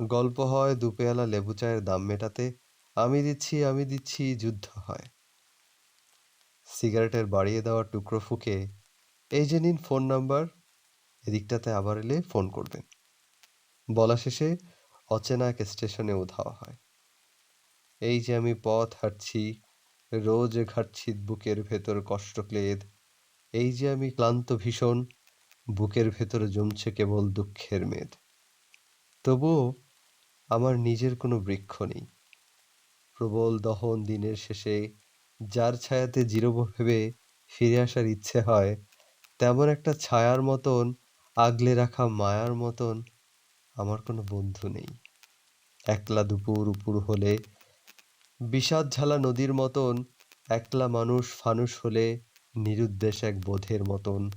গল্প হয়, দুপেয়ালা লেবু চায়ের দাম মেটাতে, আমি দিচ্ছি আমি দিচ্ছি, যুদ্ধ হয়। সিগারেটের বাড়িয়ে দেওয়া টুকরো ফুকে, এই যে নিন ফোন নাম্বার। এদিকটাতে আবার এলে ফোন করবেন। বলা শেষে অচেনা এক স্টেশনে উধাও হয়। এই যে আমি পথ হাঁটছি, রোজ ঘাটছি বুকের ভেতর কষ্ট ক্লেদ এই যে আমি ক্লান্ত ভীষণ, বুকের ভেতরে জমছে কেবল দুঃখের মেদ। তবুও আমার নিজের কোনো বৃক্ষ নেই। প্রবল দহন দিনের শেষে যার ছায়াতে জিরব ভেবে ফিরে আসার ইচ্ছে হয়, তেমন একটা ছায়ার মতন, আগলে রাখা মায়ার মতন আমার কোনো বন্ধু নেই। একলা দুপুর উপুর হলে, বিষাদ ঝালা নদীর মতন একলা মানুষ ফানুষ হলে নিরুদ্দেশ এক বোধের মতন।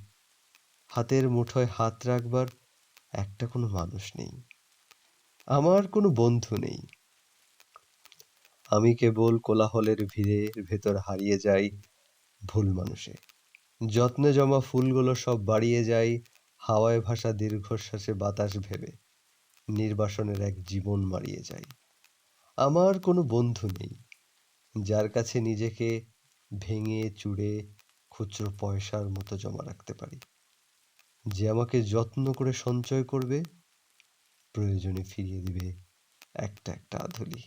হাতের মুঠোয় হাত রাখবার একটা কোনো মানুষ নেই। আমার কোনো বন্ধু নেই। আমি কেবল কোলাহলের ভিড়ের ভেতর হারিয়ে যাই ভুল মানুষে। যত্নে জমা ফুলগুলো সব বাড়িয়ে যাই হাওয়ায় ভাসা দীর্ঘশ্বাসে বাতাস ভেবে। নির্বাসনের এক জীবন মারিয়ে যাই। আমার কোনো বন্ধু নেই। যার কাছে নিজেকে ভেঙে, চুড়ে, খুচরো পয়সার মতো জমা রাখতে পারি। যে আমাকে যত্ন করে সঞ্চয় করবে প্রয়োজনে ফিরিয়ে দিবে একটা একটা আধুলি